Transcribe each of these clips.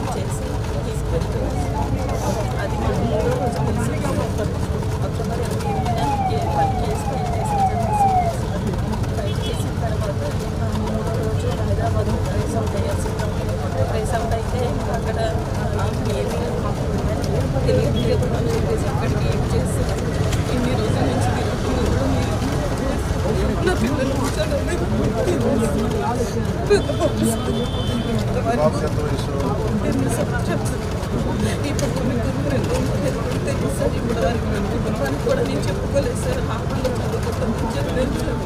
pack చేసి తీసుకెళ్తున్నాం అది మా ముందు రోజు తెలిసి అక్టోబర్ చేసి ఫైల్ చేసి ఫైల్ చేసిన తర్వాత మూడో రోజు హైదరాబాద్ ప్రైస్ అవుట్ అయ్యాల్సి ప్రైస్ అయితే అక్కడ ఏమి మాకు తెలియట్లేదు అని చేసి పిల్లలు కూర్చోలేదు పెద్ద పంపిస్తుంది బాబుకి ఇప్పుడు కొన్ని రెండు తెలుసు సార్ ఇప్పుడు వరకు కుటుంబానికి కూడా నేను చెప్పుకోలేదు సార్ హాస్టల్లో చదువుకుంటాం చెప్పలేదు సార్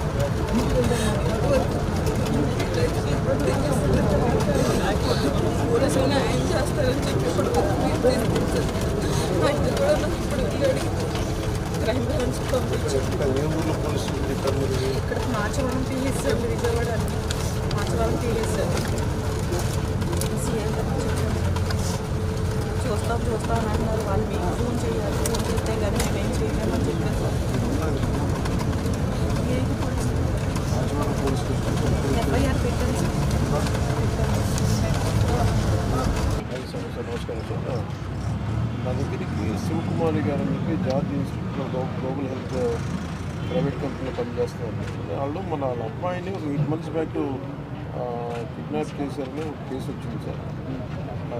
పోలీసులు చేస్తారని చెప్పి ఇప్పుడు కూడా నాకు ఇప్పుడు వెళ్ళాడు క్రైమ్ బ్రాంచ్ పంపించారు ఇక్కడ మార్చవరం విజయవాడ మార్చవరం సార్ ఏం police Rajahmundry police station FIR పెట్టారు సార్ ఐదు సంవత్సరాలు నమస్కారం సార్ నా దగ్గరికి శివకుమారి గారు అని చెప్పి George Institute of Global Health private కంపెనీలో పనిచేస్తున్నారు వాళ్ళు మన వాళ్ళ అబ్బాయిని ఒక ఎయిట్ మంత్స్ బ్యాక్ కిడ్నాప్ చేశారని ఒక కేసు వచ్చింది సార్ ఆ,